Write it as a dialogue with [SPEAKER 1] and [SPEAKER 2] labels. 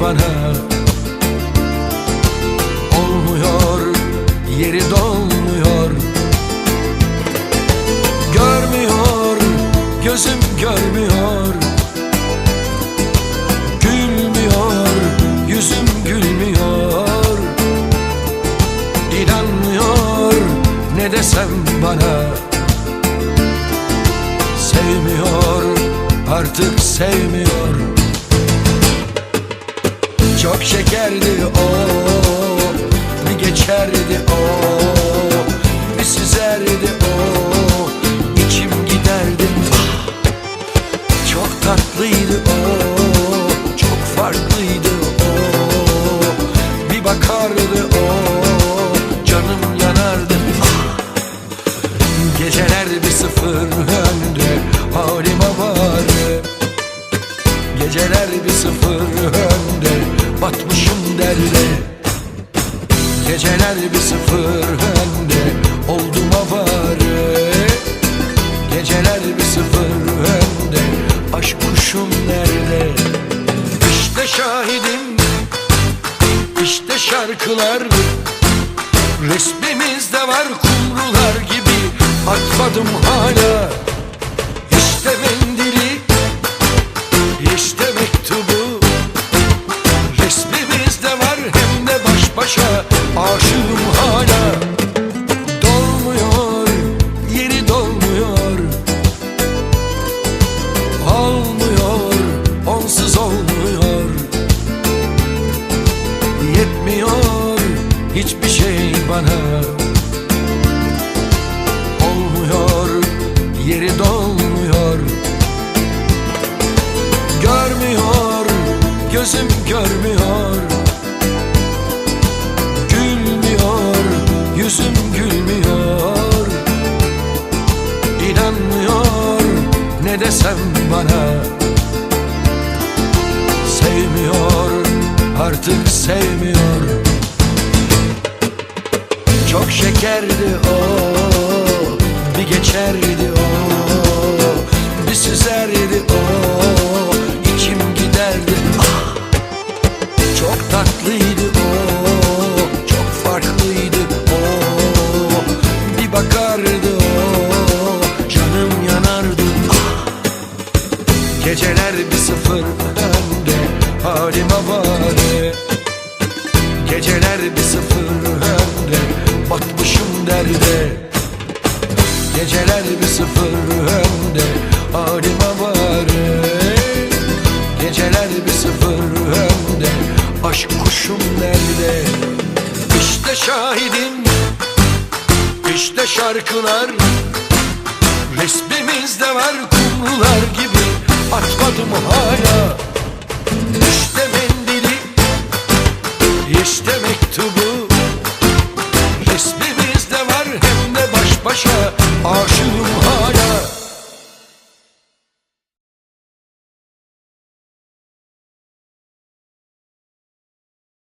[SPEAKER 1] bana. Olmuyor yeri dolmuyor. Görmüyor gözüm görmüyor. Gülmüyor yüzüm gülmüyor. İnanmıyor ne desem bana. Sevmiyor artık sevmiyor Çok şekerdi o Bir geçerdi o Bir süzerdi o içim giderdi. Çok tatlıydı o Çok farklıydı o Bir bakardı o Canım yanardı. Geceler bir sıfır önde Halime vardı Geceler bir sıfır önde Batmışım derde. Geceler bir sıfır önde Oldum avare Geceler bir sıfır önde Aşk kuşum nerede? İşte şahidim İşte şarkılar. Resmimizde var kumrular gibi Atmadım hala. İşte mendili İşte mektubu Hiçbir şey bana Olmuyor Yeri dolmuyor. Görmüyor Gözüm görmüyor. Gülmüyor Yüzüm gülmüyor. İnanmıyor Ne desem bana. Sevmiyor Artık sevmiyor Çok şekerdi o Bir geçerdi o Bir süzerdi o içim giderdi? Ah Çok tatlıydı o Çok farklıydı o Bir bakardı o Canım yanardı. Ah Geceler bir sıfır önde Halime vare Geceler bir Geceler bir sıfır önde Halime vare Geceler bir sıfır önde Aşk kuşum nerede? İşte şahidim İşte şarkılar. Resmimizde var kumrular gibi. Atmadım hala. İşte mendili İşte